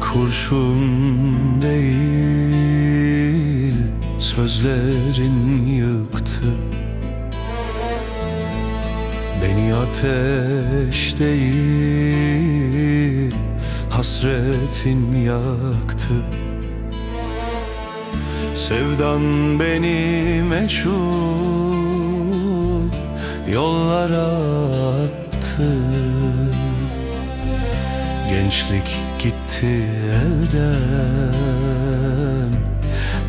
kurşun değil Sözlerin yıktı. Beni ateş değil Hasretin yaktı. Sevdan beni meçhul Yollara attı Gençlik gitti elden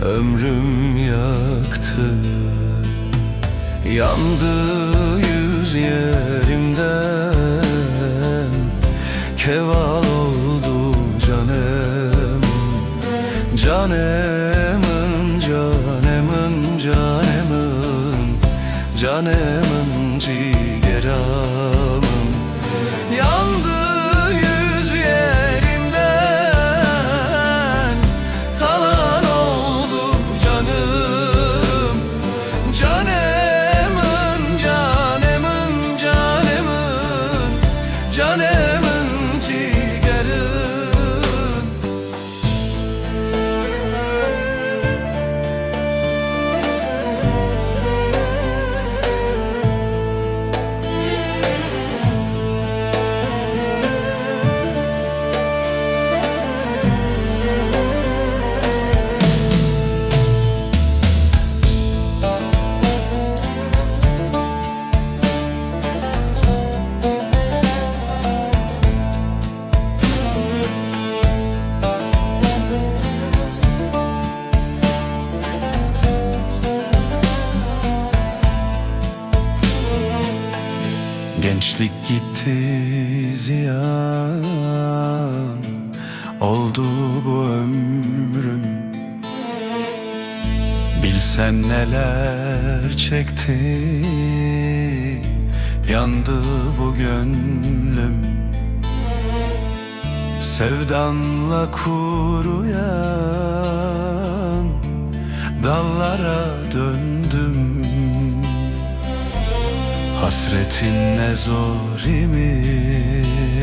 Ömrüm yaktı. Yandı yüz yerimden Keval oldu canım Canımın, canımın, canımın Canımın cigeramın Canımın Gençlik gitti ziyan Oldu bu ömrüm. Bilsen neler çekti Yandı bu gönlüm. Sevdanla kuruyan Dallara döndüm Hasretin ne zor imiş.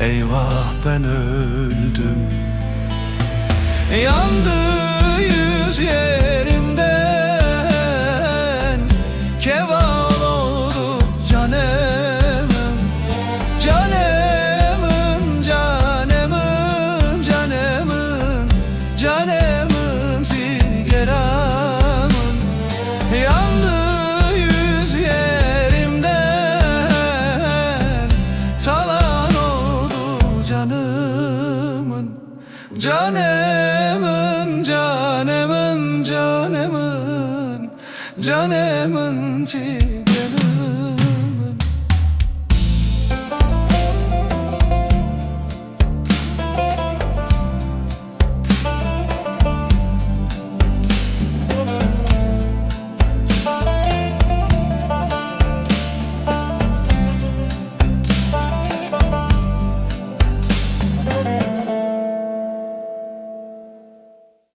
Eyvah ben öldüm. Yandı yüz yerimden. Keval Canımın, canımın, canımın Canımın ciğerimden